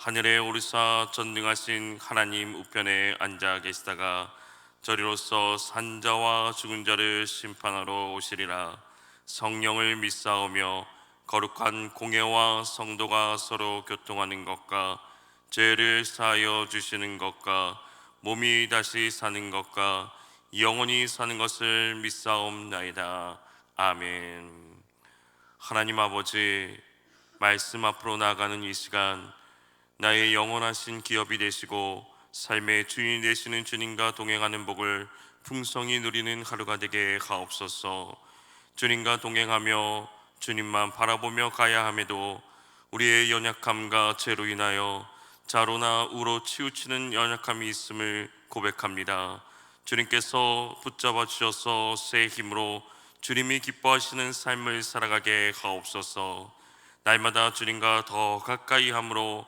하늘에 오르사 전능하신 하나님 우편에 앉아 계시다가 저리로서 산자와 죽은 자를 심판하러 오시리라. 성령을 믿사오며 거룩한 공예와 성도가 서로 교통하는 것과 죄를 사하여 주시는 것과 몸이 다시 사는 것과 영원히 사는 것을 믿사옵나이다. 아멘. 하나님 아버지 말씀 앞으로 나아가는 이 시간 나의 영원하신 기업이 되시고 삶의 주인이 되시는 주님과 동행하는 복을 풍성히 누리는 하루가 되게 하옵소서. 주님과 동행하며 주님만 바라보며 가야 함에도 우리의 연약함과 죄로 인하여 자로나 우로 치우치는 연약함이 있음을 고백합니다. 주님께서 붙잡아 주셔서 새 힘으로 주님이 기뻐하시는 삶을 살아가게 하옵소서. 날마다 주님과 더 가까이 함으로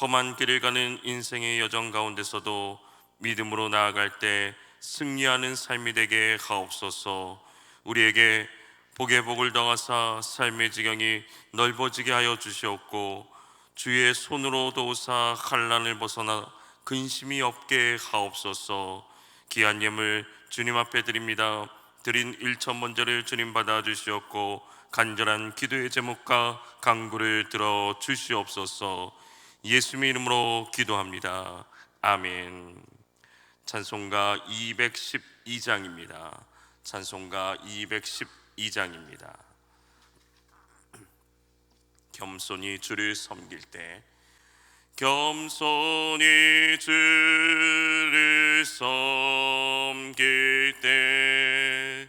험한 길을 가는 인생의 여정 가운데서도 믿음으로 나아갈 때 승리하는 삶이 되게 하옵소서. 우리에게 복의 복을 더하사 삶의 지경이 넓어지게 하여 주시옵고 주의 손으로 도우사 환란을 벗어나 근심이 없게 하옵소서. 귀한 예물 주님 앞에 드립니다. 드린 일천 번제를 주님 받아 주시옵고 간절한 기도의 제목과 강구를 들어 주시옵소서. 예수님 이름으로 기도합니다. 아멘. 찬송가 212장입니다. 찬송가 212장입니다. 겸손히 주를 섬길 때 겸손히 주를 섬길 때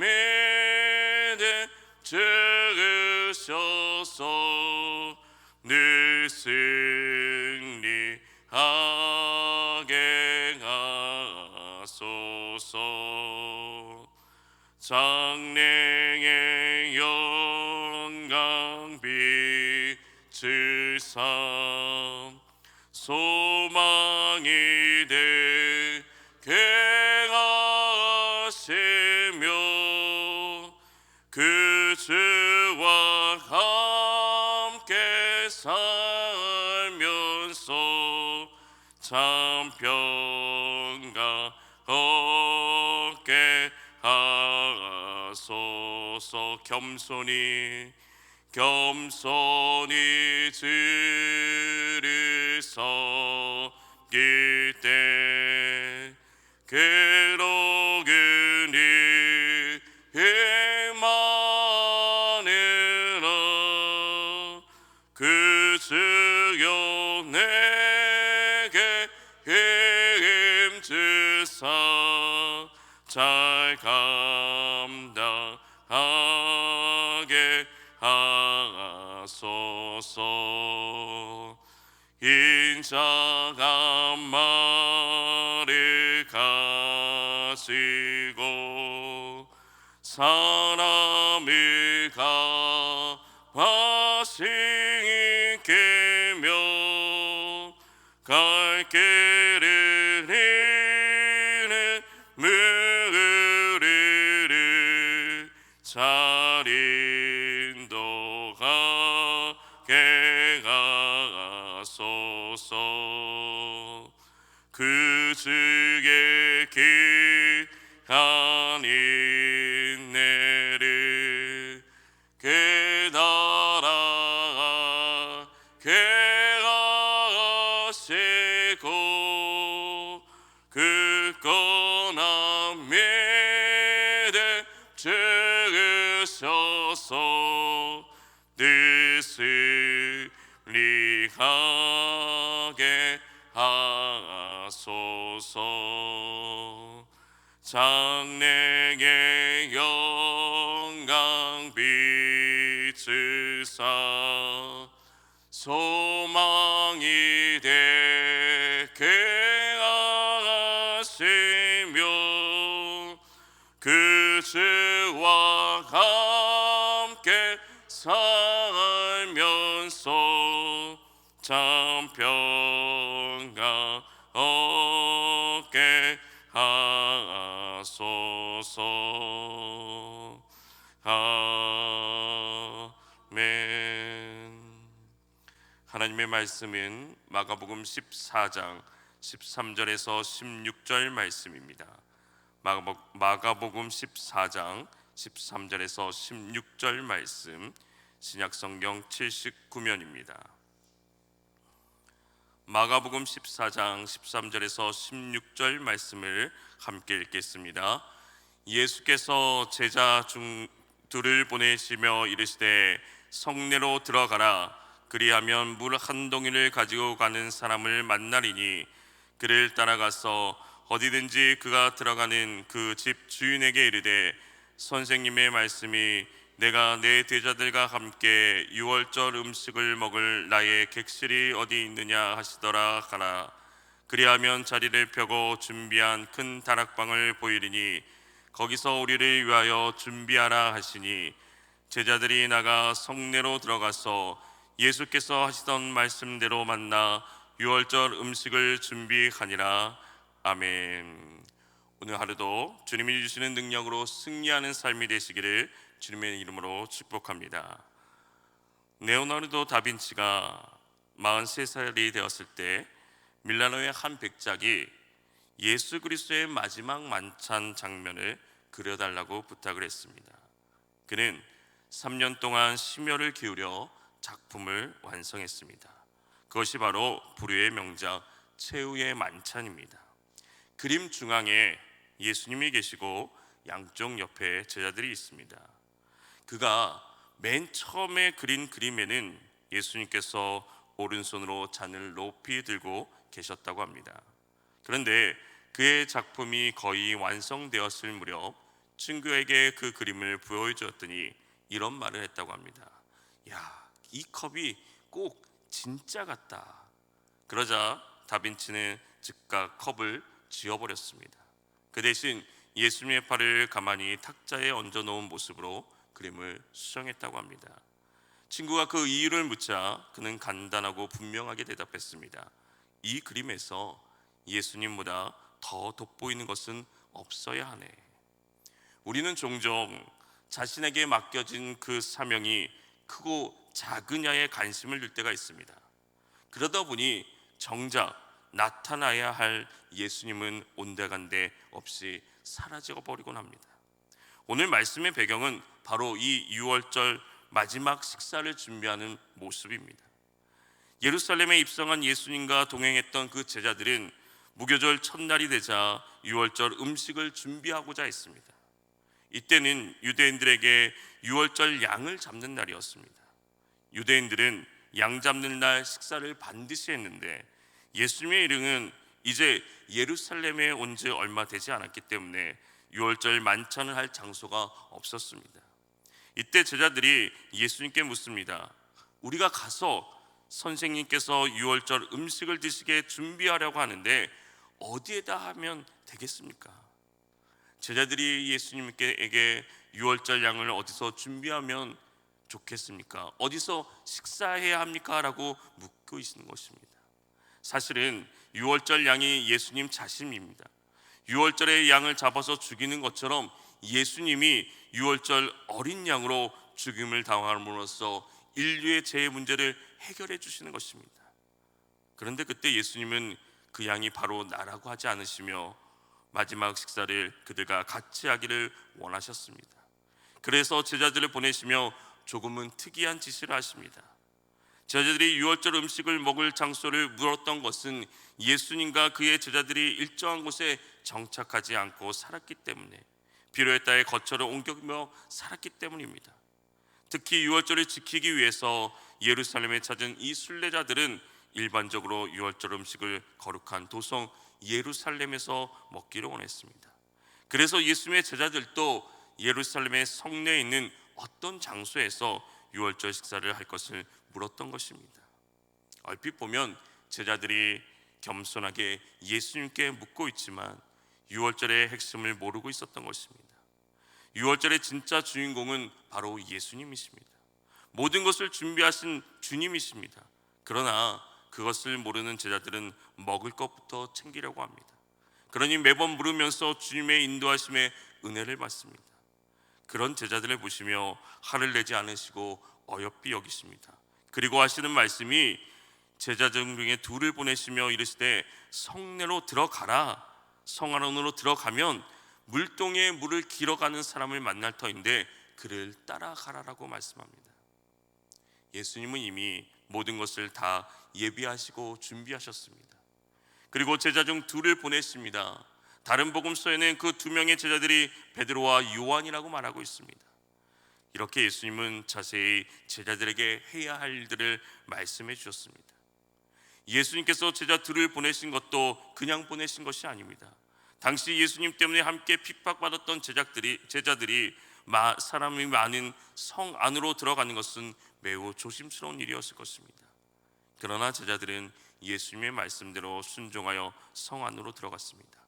믿음 주셔서 늘승 살면서 참 평강 얻게 하소서. 겸손히 겸손히 주를 섬길 잘 감당하게 하소서. 인자가 말을 가지고 사 인도하게 가소서. 그 주의 귀 장래의 영광 비추사 소 아멘 하나님의 말씀은 마가복음 14장 13절에서 16절 말씀입니다. 마가복, 마가복음 14장 13절에서 16절 말씀 신약성경 79면입니다. 마가복음 14장 13절에서 16절 말씀을 함께 읽겠습니다. 예수께서 제자 중 둘을 보내시며 이르시되 성내로 들어가라. 그리하면 물 한 동이를 가지고 가는 사람을 만나리니 그를 따라가서 어디든지 그가 들어가는 그 집 주인에게 이르되 선생님의 말씀이 내가 내 제자들과 함께 유월절 음식을 먹을 나의 객실이 어디 있느냐 하시더라 가라. 그리하면 자리를 펴고 준비한 큰 다락방을 보이리니 거기서 우리를 위하여 준비하라 하시니 제자들이 나가 성내로 들어가서 예수께서 하시던 말씀대로 만나 유월절 음식을 준비하니라 아멘. 오늘 하루도 주님이 주시는 능력으로 승리하는 삶이 되시기를 주님의 이름으로 축복합니다. 레오나르도 다빈치가 43살이 되었을 때 밀라노의 한 백작이 예수 그리스도의 마지막 만찬 장면을 그려달라고 부탁을 했습니다. 그는 3년 동안 심혈을 기울여 작품을 완성했습니다. 그것이 바로 불후의 명작 최후의 만찬입니다. 그림 중앙에 예수님이 계시고 양쪽 옆에 제자들이 있습니다. 그가 맨 처음에 그린 그림에는 예수님께서 오른손으로 잔을 높이 들고 계셨다고 합니다. 그런데 그의 작품이 거의 완성되었을 무렵 친구에게 그 그림을 보여주었더니 이런 말을 했다고 합니다. 야, 이 컵이 꼭 진짜 같다. 그러자 다빈치는 즉각 컵을 지워버렸습니다. 그 대신 예수님의 팔을 가만히 탁자에 얹어 놓은 모습으로 그림을 수정했다고 합니다. 친구가 그 이유를 묻자 그는 간단하고 분명하게 대답했습니다. 이 그림에서 예수님보다 더 돋보이는 것은 없어야 하네. 우리는 종종 자신에게 맡겨진 그 사명이 크고 작으냐에 관심을 둘 때가 있습니다. 그러다 보니 정작 나타나야 할 예수님은 온데간데 없이 사라져 버리곤 합니다. 오늘 말씀의 배경은 바로 이 6월절 마지막 식사를 준비하는 모습입니다. 예루살렘에 입성한 예수님과 동행했던 그 제자들은 무교절 첫날이 되자 6월절 음식을 준비하고자 했습니다. 이때는 유대인들에게 6월절 양을 잡는 날이었습니다. 유대인들은 양 잡는 날 식사를 반드시 했는데 예수님의 이름은 이제 예루살렘에 온 지 얼마 되지 않았기 때문에 6월절 만찬을 할 장소가 없었습니다. 이때 제자들이 예수님께 묻습니다. 우리가 가서 선생님께서 유월절 음식을 드시게 준비하려고 하는데 어디에다 하면 되겠습니까? 제자들이 예수님께에게 유월절 양을 어디서 준비하면 좋겠습니까? 어디서 식사해야 합니까? 라고 묻고 있는 것입니다. 사실은 유월절 양이 예수님 자신입니다. 유월절의 양을 잡아서 죽이는 것처럼 예수님이 유월절 어린 양으로 죽임을 당함으로써 인류의 재해 문제를 해결해 주시는 것입니다. 그런데 그때 예수님은 그 양이 바로 나라고 하지 않으시며 마지막 식사를 그들과 같이 하기를 원하셨습니다. 그래서 제자들을 보내시며 조금은 특이한 지시를 하십니다. 제자들이 유월절 음식을 먹을 장소를 물었던 것은 예수님과 그의 제자들이 일정한 곳에 정착하지 않고 살았기 때문에 비로의 땅에 거처를 옮겨며 살았기 때문입니다. 특히 유월절을 지키기 위해서 예루살렘에 찾은 이 순례자들은 일반적으로 유월절 음식을 거룩한 도성 예루살렘에서 먹기를 원했습니다. 그래서 예수님의 제자들도 예루살렘의 성내에 있는 어떤 장소에서 유월절 식사를 할 것을 물었던 것입니다. 얼핏 보면 제자들이 겸손하게 예수님께 묻고 있지만 유월절의 핵심을 모르고 있었던 것입니다. 유월절의 진짜 주인공은 바로 예수님이십니다. 모든 것을 준비하신 주님이십니다. 그러나 그것을 모르는 제자들은 먹을 것부터 챙기려고 합니다. 그러니 매번 물으면서 주님의 인도하심에 은혜를 받습니다. 그런 제자들을 보시며 화를 내지 않으시고 어여삐 여기십니다. 그리고 하시는 말씀이 제자들 중에 둘을 보내시며 이르시되 성내로 들어가라. 성 안으로 들어가면 물동에 물을 길어가는 사람을 만날 터인데 그를 따라가라라고 말씀합니다. 예수님은 이미 모든 것을 다 예비하시고 준비하셨습니다. 그리고 제자 중 둘을 보냈습니다. 다른 복음서에는 그 두 명의 제자들이 베드로와 요한이라고 말하고 있습니다. 이렇게 예수님은 자세히 제자들에게 해야 할 일들을 말씀해 주셨습니다. 예수님께서 제자 둘을 보내신 것도 그냥 보내신 것이 아닙니다. 당시 예수님 때문에 함께 핍박받았던 제자들이 제자들이 마, 사람이 많은 성 안으로 들어가는 것은 매우 조심스러운 일이었을 것입니다. 그러나 제자들은 예수님의 말씀대로 순종하여 성 안으로 들어갔습니다.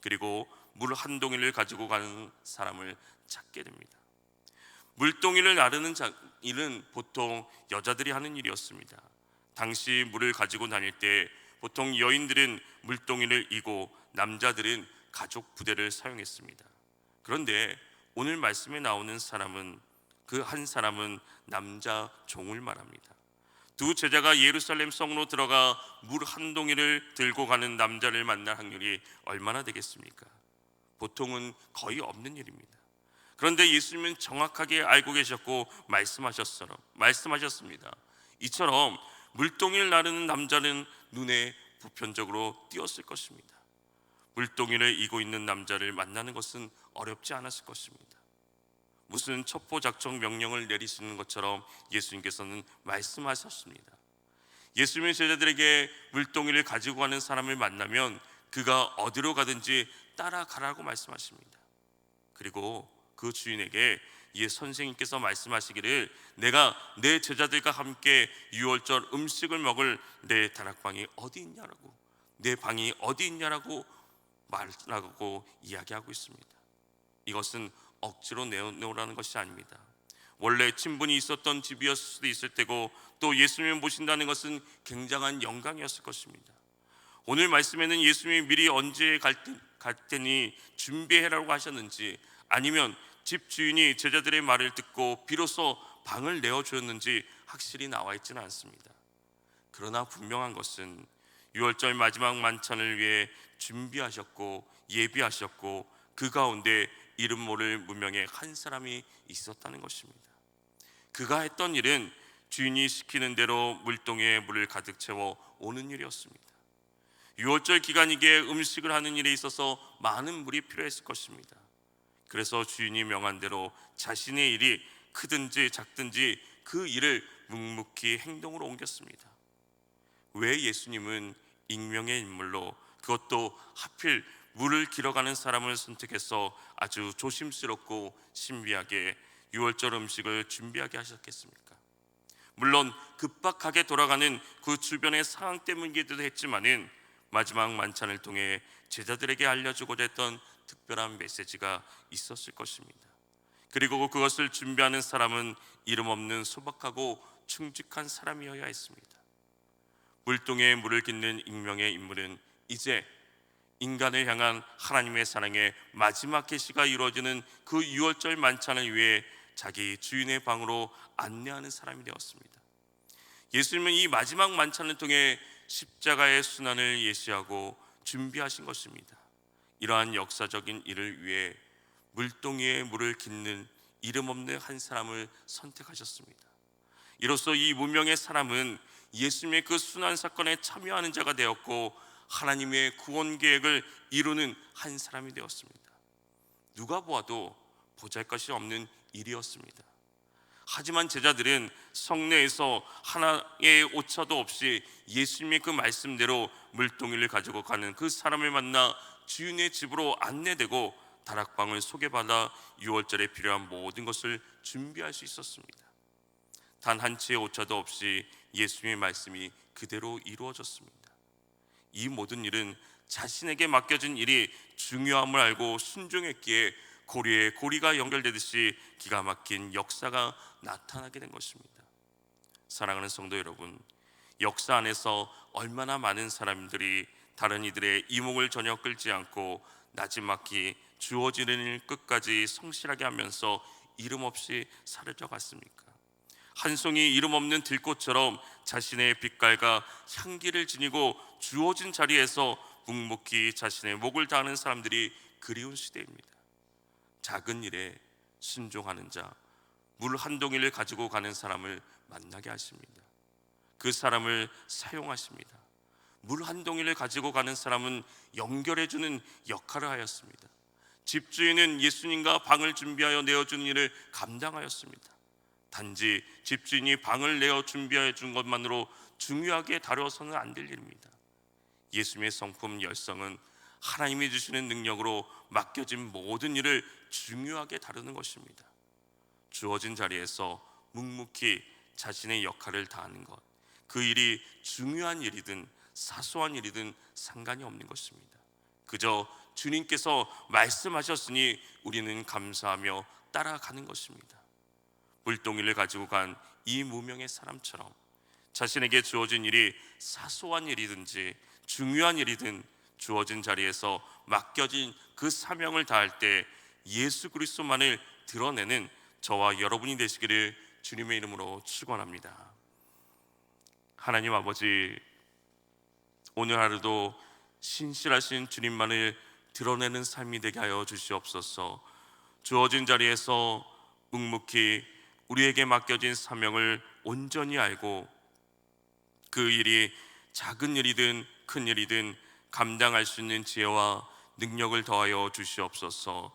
그리고 물 한 동이를 가지고 가는 사람을 찾게 됩니다. 물동이를 나르는 일은 보통 여자들이 하는 일이었습니다. 당시 물을 가지고 다닐 때 보통 여인들은 물동이를 이고 남자들은 가족 부대를 사용했습니다. 그런데 오늘 말씀에 나오는 사람은 그 한 사람은 남자 종을 말합니다. 두 제자가 예루살렘 성으로 들어가 물 한 동이를 들고 가는 남자를 만날 확률이 얼마나 되겠습니까? 보통은 거의 없는 일입니다. 그런데 예수님은 정확하게 알고 계셨고 말씀하셨어 말씀하셨습니다. 이처럼 물동이를 나르는 남자는 눈에 보편적으로 띄었을 것입니다. 물동이를 이고 있는 남자를 만나는 것은 어렵지 않았을 것입니다. 무슨 첩보 작전 명령을 내리시는 것처럼 예수님께서는 말씀하셨습니다. 예수님의 제자들에게 물동이를 가지고 가는 사람을 만나면 그가 어디로 가든지 따라가라고 말씀하십니다. 그리고 그 주인에게 예 선생님께서 말씀하시기를 내가 내 제자들과 함께 유월절 음식을 먹을 내 다락방이 어디 있냐라고 내 방이 어디 있냐라고 말하고 이야기하고 있습니다. 이것은 억지로 내놓으라는 것이 아닙니다. 원래 친분이 있었던 집이었을 수도 있을 테고 또 예수님을 모신다는 것은 굉장한 영광이었을 것입니다. 오늘 말씀에는 예수님이 미리 언제 갈, 때, 갈 테니 준비해라고 하셨는지 아니면 집 주인이 제자들의 말을 듣고 비로소 방을 내어 주었는지 확실히 나와 있지는 않습니다. 그러나 분명한 것은 6월절 마지막 만찬을 위해 준비하셨고 예비하셨고 그 가운데 이름 모를 무명의 한 사람이 있었다는 것입니다. 그가 했던 일은 주인이 시키는 대로 물동에 물을 가득 채워 오는 일이었습니다. 유월절 기간이기에 음식을 하는 일에 있어서 많은 물이 필요했을 것입니다. 그래서 주인이 명한 대로 자신의 일이 크든지 작든지 그 일을 묵묵히 행동으로 옮겼습니다. 왜 예수님은 익명의 인물로 그것도 하필 물을 길어가는 사람을 선택해서 아주 조심스럽고 신비하게 유월절 음식을 준비하게 하셨겠습니까? 물론 급박하게 돌아가는 그 주변의 상황 때문이기도 했지만은 마지막 만찬을 통해 제자들에게 알려주고자 했던 특별한 메시지가 있었을 것입니다. 그리고 그것을 준비하는 사람은 이름 없는 소박하고 충직한 사람이어야 했습니다. 물동에 물을 깃는 익명의 인물은 이제 인간을 향한 하나님의 사랑의 마지막 계시가 이루어지는 그 유월절 만찬을 위해 자기 주인의 방으로 안내하는 사람이 되었습니다. 예수님은 이 마지막 만찬을 통해 십자가의 순환을 예시하고 준비하신 것입니다. 이러한 역사적인 일을 위해 물동이에 물을 깃는 이름 없는 한 사람을 선택하셨습니다. 이로써 이 무명의 사람은 예수님의 그 순환 사건에 참여하는 자가 되었고 하나님의 구원 계획을 이루는 한 사람이 되었습니다. 누가 보아도 보잘것이 없는 일이었습니다. 하지만 제자들은 성내에서 하나의 오차도 없이 예수님의 그 말씀대로 물동이를 가지고 가는 그 사람을 만나 주인의 집으로 안내되고 다락방을 소개받아 유월절에 필요한 모든 것을 준비할 수 있었습니다. 단 한 치의 오차도 없이 예수님의 말씀이 그대로 이루어졌습니다. 이 모든 일은 자신에게 맡겨진 일이 중요함을 알고 순종했기에 고리에 고리가 연결되듯이 기가 막힌 역사가 나타나게 된 것입니다. 사랑하는 성도 여러분, 역사 안에서 얼마나 많은 사람들이 다른 이들의 이목을 전혀 끌지 않고 나지막히 주어지는 일 끝까지 성실하게 하면서 이름 없이 사라져 갔습니까? 한 송이 이름 없는 들꽃처럼 자신의 빛깔과 향기를 지니고 주어진 자리에서 묵묵히 자신의 목을 다하는 사람들이 그리운 시대입니다. 작은 일에 순종하는 자, 물 한 동이를 가지고 가는 사람을 만나게 하십니다. 그 사람을 사용하십니다. 물 한 동이를 가지고 가는 사람은 연결해 주는 역할을 하였습니다. 집주인은 예수님과 방을 준비하여 내어주는 일을 감당하였습니다. 단지 집주인이 방을 내어 준비해 준 것만으로 중요하게 다뤄서는 안 될 일입니다. 예수님의 성품 열성은 하나님이 주시는 능력으로 맡겨진 모든 일을 중요하게 다루는 것입니다. 주어진 자리에서 묵묵히 자신의 역할을 다하는 것. 그 일이 중요한 일이든 사소한 일이든 상관이 없는 것입니다. 그저 주님께서 말씀하셨으니 우리는 감사하며 따라가는 것입니다. 물동이를 가지고 간 이 무명의 사람처럼 자신에게 주어진 일이 사소한 일이든지 중요한 일이든 주어진 자리에서 맡겨진 그 사명을 다할 때 예수 그리스도만을 드러내는 저와 여러분이 되시기를 주님의 이름으로 축원합니다. 하나님 아버지 오늘 하루도 신실하신 주님만을 드러내는 삶이 되게 하여 주시옵소서. 주어진 자리에서 묵묵히 우리에게 맡겨진 사명을 온전히 알고 그 일이 작은 일이든 큰 일이든 감당할 수 있는 지혜와 능력을 더하여 주시옵소서.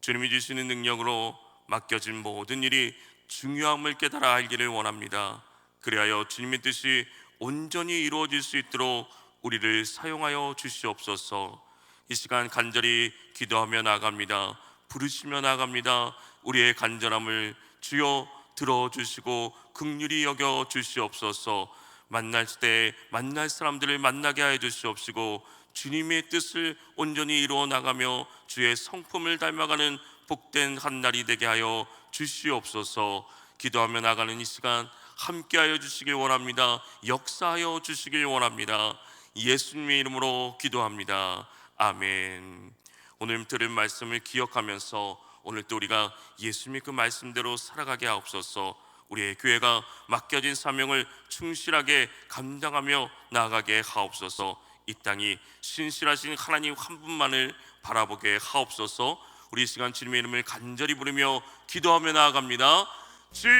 주님이 주시는 능력으로 맡겨진 모든 일이 중요함을 깨달아 알기를 원합니다. 그리하여 주님의 뜻이 온전히 이루어질 수 있도록 우리를 사용하여 주시옵소서. 이 시간 간절히 기도하며 나갑니다. 부르시며 나갑니다. 우리의 간절함을 주여 들어주시고 극률이 여겨 주시옵소서. 만날 때 만날 사람들을 만나게 하여 주시옵시고 주님의 뜻을 온전히 이루어 나가며 주의 성품을 닮아가는 복된 한 날이 되게 하여 주시옵소서. 기도하며 나가는 이 시간 함께하여 주시길 원합니다. 역사하여 주시길 원합니다. 예수님의 이름으로 기도합니다. 아멘. 오늘 들은 말씀을 기억하면서 오늘 또 우리가 예수님의 그 말씀대로 살아가게 하옵소서. 우리의 교회가 맡겨진 사명을 충실하게 감당하며 나아가게 하옵소서. 이 땅이 신실하신 하나님 한 분만을 바라보게 하옵소서. 우리 시간 주님의 이름을 간절히 부르며 기도하며 나아갑니다. 주여